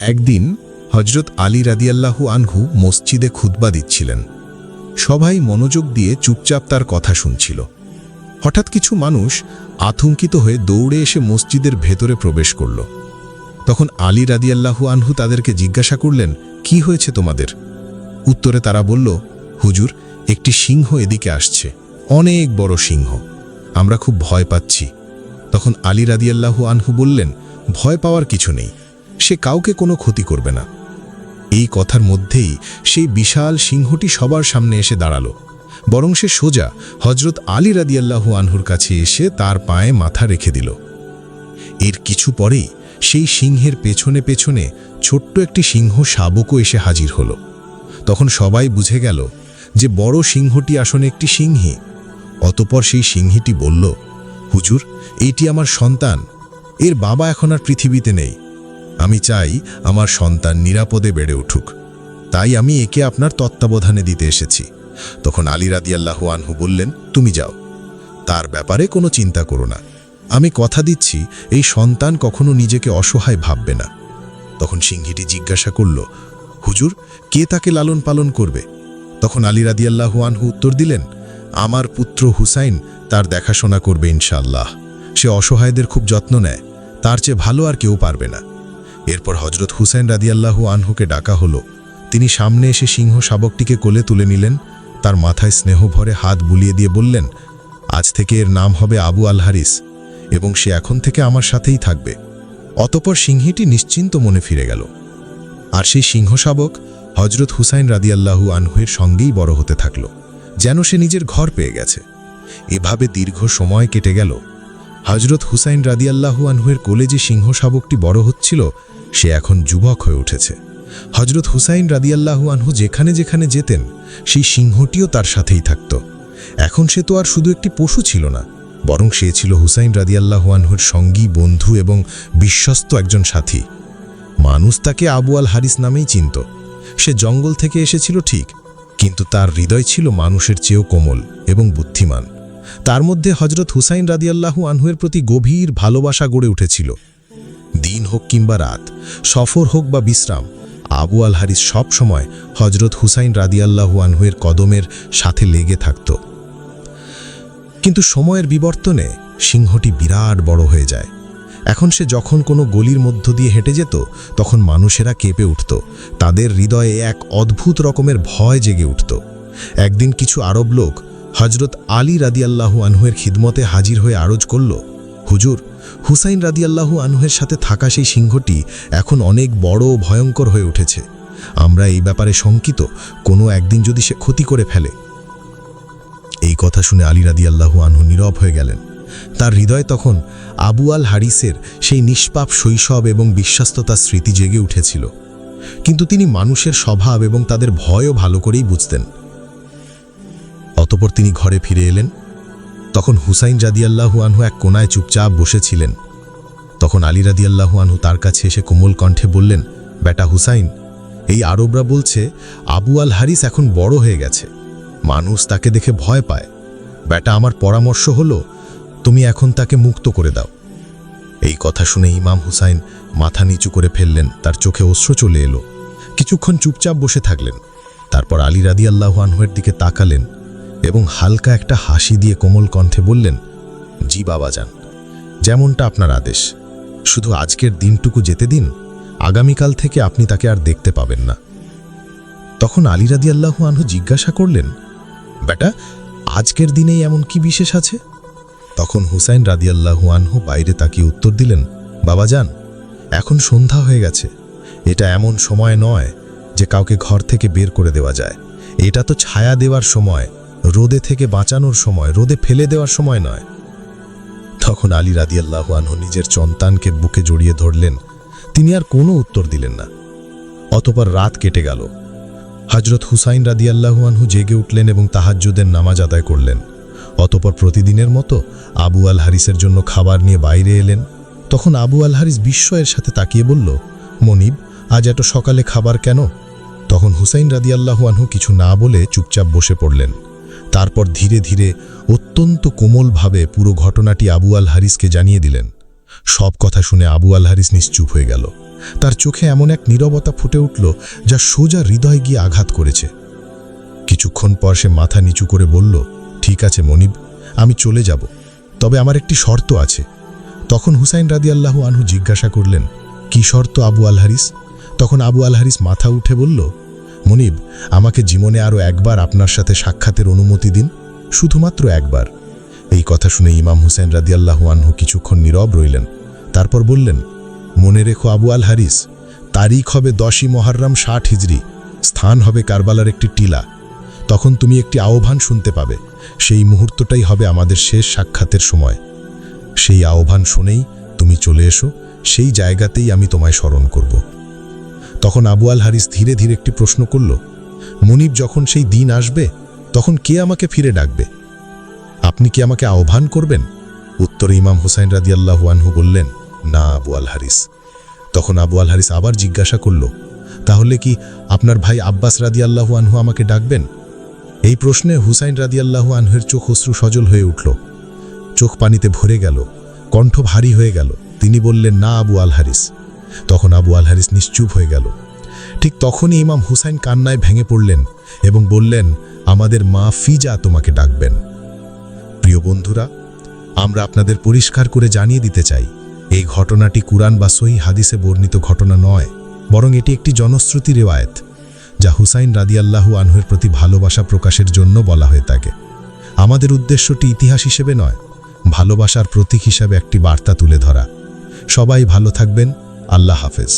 একদিন হজরত আলী রাদিয়াল্লাহু আনহু মসজিদে খুতবা দিচ্ছিলেন। সবাই মনোযোগ দিয়ে চুপচাপ তার কথা শুনছিল। হঠাৎ কিছু মানুষ আতঙ্কিত হয়ে দৌড়ে এসে মসজিদের ভেতরে প্রবেশ করল। তখন আলী রাদিয়াল্লাহু আনহু তাদেরকে জিজ্ঞাসা করলেন, কি হয়েছে তোমাদের? উত্তরে তারা বলল, হুজুর, একটি সিংহ এদিকে আসছে। অনেক বড় সিংহ। আমরা খুব ভয় পাচ্ছি। তখন আলী রাদিয়াল্লাহু আনহু বললেন, ভয় পাওয়ার কিছু নেই। সে কাউকে কোনো ক্ষতি করবে না। এই কথার মধ্যেই সেই বিশাল সিংহটি সবার সামনে এসে দাঁড়াল। বরং সে সোজা হজরত আলী রাদিয়াল্লাহু আনহুর কাছে এসে তার পায়ে মাথা রেখে দিল। এর কিছু পরেই সেই সিংহের পেছনে পেছনে ছোট্ট একটি সিংহ শাবকও এসে হাজির হলো। তখন সবাই বুঝে গেল যে বড় সিংহটি আসনে একটি সিংহী। অতপর সেই সিংহীটি বলল, হুজুর, এইটি আমার সন্তান। এর বাবা এখন আর পৃথিবীতে নেই। আমি চাই আমার সন্তান নিরাপদে বেড়ে উঠুক। তাই আমি একে আপনার তত্ত্বাবধানে দিতে এসেছি। তখন আলী রাদিয়াল্লাহু আনহু বললেন, তুমি যাও। তার ব্যাপারে কোনো চিন্তা করো না। আমি কথা দিচ্ছি, এই সন্তান কখনো নিজেকে অসহায় ভাববে না। তখন সিংহীটি জিজ্ঞাসা করল, হুজুর, কে তাকে লালন পালন করবে? তখন আলী রাদিয়াল্লাহু আনহু উত্তর দিলেন, আমার পুত্র হুসাইন তার দেখাশোনা করবে ইনশাআল্লাহ। সে অসহায়দের খুব যত্ন নেয়। তার চেয়ে ভালো আর কেউ পারবে না। এরপর হজরত হুসাইন রাদিয়াল্লাহু আনহুকে ডাকা হলো। তিনি সামনে এসে সিংহ শাবকটিকে কোলে তুলে নিলেন, তার মাথায় স্নেহ ভরে হাত বুলিয়ে দিয়ে বললেন, আজ থেকে এর নাম হবে আবু আল হারিস, এবং সে এখন থেকে আমার সাথেই থাকবে। অতপর সিংহীটি নিশ্চিন্ত মনে ফিরে গেল। আর সেই সিংহ শাবক হজরত হুসাইন রাদিয়াল্লাহু আনহুয়ের সঙ্গেই বড় হতে থাকল, যেন সে নিজের ঘর পেয়ে গেছে। এভাবে দীর্ঘ সময় কেটে গেল। হজরত হুসাইন রাদিয়াল্লাহু আনহুয়ের কোলে যে সিংহ শাবকটি বড় হচ্ছিল, সে এখন যুবক হয়ে উঠেছে। হজরত হুসাইন রাদিয়াল্লাহু আনহু যেখানে যেখানে যেতেন, সেই সিংহটিও তার সাথেই থাকত। এখন সে তো আর শুধু একটি পশু ছিল না, বরং সে ছিল হুসাইন রাদিয়াল্লাহু আনহুর সঙ্গী, বন্ধু এবং বিশ্বস্ত একজন সাথী। মানুষ তাকে আবু আল হারিস নামেই চিনত। সে জঙ্গল থেকে এসেছিল ঠিক, কিন্তু তার হৃদয় ছিল মানুষের চেয়েও কোমল এবং বুদ্ধিমান। তার মধ্যে হজরত হুসাইন রাদিয়াল্লাহু আনহুয়ের প্রতি গভীর ভালোবাসা গড়ে উঠেছিল। দিন হোক কিংবা রাত, সফর হোক বা বিশ্রাম, আবু আল হারিস সব সময় হজরত হুসাইন রাদিয়াল্লাহু আনহুয়ের কদমের সাথে লেগে থাকত। কিন্তু সময়ের বিবর্তনে সিংহটি বিরাট বড় হয়ে যায়। এখন সে যখন কোনো গলির মধ্য দিয়ে হেঁটে যেত, তখন মানুষেরা কেঁপে উঠত। তাদের হৃদয়ে এক অদ্ভুত রকমের ভয় জেগে উঠত। একদিন কিছু আরব লোক হজরত আলী রাদিয়াল্লাহু আনহুয়ের খিদমতে হাজির হয়ে আরজ করল, হুজুর, হুসাইন রাদিয়াল্লাহু আনহুয়ের সাথে থাকা সেই সিংহটি এখন অনেক বড় ভয়ঙ্কর হয়ে উঠেছে। আমরা এই ব্যাপারে শঙ্কিত, কোনো একদিন যদি সে ক্ষতি করে ফেলে। এই কথা শুনে আলী রাদিয়াল্লাহু আনহু নীরব হয়ে গেলেন। তার হৃদয় তখন আবু আল হারিসের সেই নিষ্পাপ শৈশব এবং বিশ্বাস্ততার স্মৃতি জেগে উঠেছিল। কিন্তু তিনি মানুষের স্বভাব এবং তাদের ভয়ও ভালো করেই বুঝতেন। অতপর তিনি ঘরে ফিরে এলেন। তখন হুসাইন রাদিয়াল্লাহু আনহু এক কোনায় চুপচাপ বসেছিলেন। তখন আলী রাদিয়াল্লাহু আনহু তার কাছে এসে কোমল কণ্ঠে বললেন, বেটা হুসাইন, এই আরবরা বলছে, আবু আল হারিস এখন বড় হয়ে গেছে। মানুষ তাকে দেখে ভয় পায়। বেটা, আমার পরামর্শ হলো, তুমি এখন তাকে মুক্ত করে দাও। এই কথা শুনে ইমাম হুসাইন মাথা নিচু করে ফেললেন, তার চোখে অশ্রু চলে এলো। কিছুক্ষণ চুপচাপ বসে থাকলেন। তারপর আলী রাদি আল্লাহ আনহুয়ের দিকে তাকালেন। এবং হালকা একটা হাসি দিয়ে কোমল কণ্ঠে বললেন, জি বাবা যান। যেমনটা আপনার আদেশ। শুধু আজকের দিনটুকু যেতে দিন, আগামীকাল থেকে আপনি তাকে আর দেখতে পাবেন না। তখন আলী রাদি আল্লাহ আনহু জিজ্ঞাসা করলেন, বেটা, আজকের দিনেই এমন কি বিশেষ আছে? তখন হুসাইন রাদিয়াল্লাহু আনহু বাইরে তাকিয়ে উত্তর দিলেন, বাবা যান, এখন সন্ধ্যা হয়ে গেছে। এটা এমন সময় নয় যে কাউকে ঘর থেকে বের করে দেওয়া যায়। এটা তো ছায়া দেওয়ার সময়। রোদে থেকে বাঁচানোর সময়, রোদে ফেলে দেওয়ার সময় নয়। তখন আলী রাদিয়াল্লাহু আনহু নিজের সন্তানকে বুকে জড়িয়ে ধরলেন। তিনি আর কোনো উত্তর দিলেন না। অতপর রাত কেটে গেল। হজরত হুসাইন রাদিয়াল্লাহু আনহু জেগে উঠলেন এবং তাহাজ্জুদের নামাজ আদায় করলেন। অতপর প্রতিদিনের মতো আবু আল হারিসের জন্য খাবার নিয়ে বাইরে এলেন। তখন আবু আল হারিস বিস্ময়ের সাথে তাকিয়ে বলল, মনিব, আজ এত সকালে খাবার কেন? তখন হুসাইন রাদিয়াল্লাহু আনহু কিছু না বলে চুপচাপ বসে পড়লেন। তারপর ধীরে ধীরে অত্যন্ত কোমলভাবে পুরো ঘটনাটি আবু আল হারিসকে জানিয়ে দিলেন। সব কথা শুনে আবু আল হারিস নিশ্চুপ হয়ে গেল। তার চোখে এমন এক নীরবতা ফুটে উঠল যা সোজা হৃদয় গিয়ে আঘাত করেছে। কিছুক্ষণ পর সে মাথা নিচু করে বলল, ঠিক আছে মনিব, আমি চলে যাব। তবে আমার একটি শর্ত আছে। তখন হুসাইন রাদি আল্লাহু আনহু জিজ্ঞাসা করলেন, কি শর্ত আবু আল হারিস তখন আবু আল হারিস মাথা উঠে বলল মনিব, আমাকে জীবনে আরও একবার আপনার সাথে সাক্ষাতের অনুমতি দিন, শুধুমাত্র একবার। এই কথা শুনে ইমাম হুসেন রাদিয়াল্লাহু আনহু কিছুক্ষণ নীরব রইলেন। তারপর বললেন, মনে রেখো আবু আল হারিস তারিখ হবে দশই মহাররাম ষাট হিজড়ি স্থান হবে কারবালার একটি টিলা। তখন তুমি একটি আহ্বান শুনতে পাবে, সেই মুহূর্তটাই হবে আমাদের শেষ সাক্ষাতের সময়। সেই আহ্বান শুনেই তুমি চলে এসো, সেই জায়গাতেই আমি তোমায় স্মরণ করব। তখন আবু আল হারিস ধীরে ধীরে একটি প্রশ্ন করল, মনিব যখন সেই দিন আসবে, তখন কে আমাকে ফিরে ডাকবে? আপনি কি আমাকে আহ্বান করবেন? উত্তরে ইমাম হুসাইন রাদি আল্লাহু আনহু বললেন, না, আবু আল হারিস তখন আবু আল হারিস আবার জিজ্ঞাসা করল, তাহলে কি আপনার ভাই আব্বাস রাদি আল্লাহু আনহু আমাকে ডাকবেন? এই প্রশ্নে হুসাইন রাদি আল্লাহু আনহুর চোখ অশ্রু সজল হয়ে উঠল। চোখ পানিতে ভরে গেল, কণ্ঠ ভারী হয়ে গেল। তিনি বললেন, না, আবু আল হারিস তখন আবু আল হারিস নিশ্চুপ হয়ে গেল। ঠিক তখনই ইমাম হুসাইন কান্নায় ভেঙে পড়লেন এবং বললেন, আমাদের মা ফিজা তোমাকে ডাকবেন। প্রিয় বন্ধুরা, আমরা আপনাদের পরিষ্কার করে জানিয়ে দিতে চাই, এই ঘটনাটি কুরআন বা সহি হাদিসে বর্ণিত ঘটনা নয়, বরং এটি একটি জনশ্রুতি রেওয়ায়ত, যা হুসাইন রাদিয়াল্লাহু আনহুর প্রতি ভালোবাসা প্রকাশের জন্য বলা হয়ে থাকে। আমাদের উদ্দেশ্যটি ইতিহাস হিসেবে নয়, ভালোবাসার প্রতীক হিসাবে একটি বার্তা তুলে ধরা। সবাই ভালো থাকবেন আল্লাহ হাফেজ।